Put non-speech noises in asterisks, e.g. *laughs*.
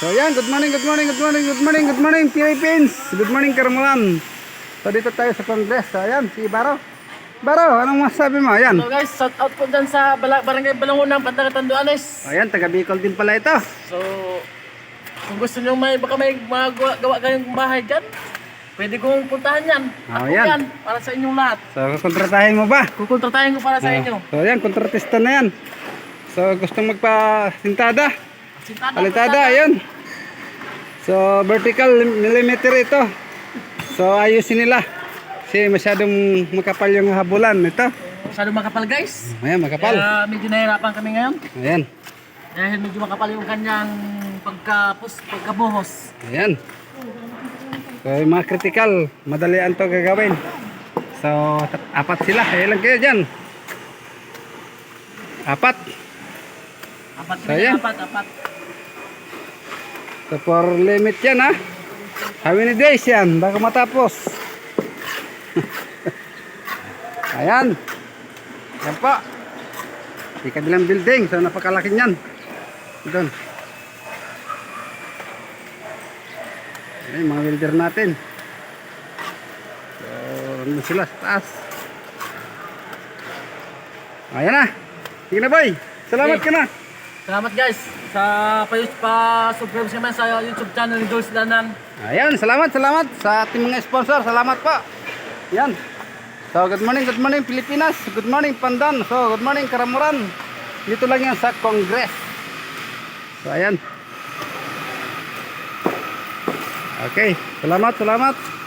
So ayan, good morning, good morning, good morning, good morning, good morning Philippines. Good morning Karamulan. So dito tayo sa Congress. So ayan, si Baro. Baro, anong masabi mo? Ayan. So guys, shout out po dyan sa Bala- Barangay Balangunang, Bandagan Tanduanes. Ayan, taga Bicol din pala ito. So, kung gusto nyo may, baka may mga gawa, gawa kayong bahay dyan, pwede kong puntahan yan. Oh, Ako yan. yan, para sa inyong lahat. So kontratahin mo ba? Kukontratahin ko para sa inyo. So ayan, kontratista na yan. So gustong magpa-sintada. Palitada, ayun. So vertical millimeter ito. So ayusin nila. Kasi masyadong makapal yung habulan ito. Masyado makapal guys. Ayan, makapal. Kaya medyo nahirapan kami ngayon. Ayan. Dahil medyo makapal yung kanyang pagkapus, pagkabuhos. Ayan. So yung mga critical, madalian to gagawin. So apat sila. Ilan kayo dyan? Apat. Apat So, apat, apat. So for limit yan ha. How many days yan? Baka matapos. *laughs* Ayan. Yan po. Di kabilang building. So napakalaki niyan. Doon. Ayan, mga welder natin. So, ano sila sa taas. Ayan na. Sige na boy. Salamat Okay. ka na. Salamat guys sa pa, pa subscribe naman sa YouTube channel ni Jules Danan. Ayan, salamat, salamat sa ating mga sponsor. Salamat po. Yan. So, good morning, good morning Pilipinas. Good morning Pandan. So, good morning Karamuran. Dito lang yan sa Congress. So, ayan. Okay, salamat, salamat.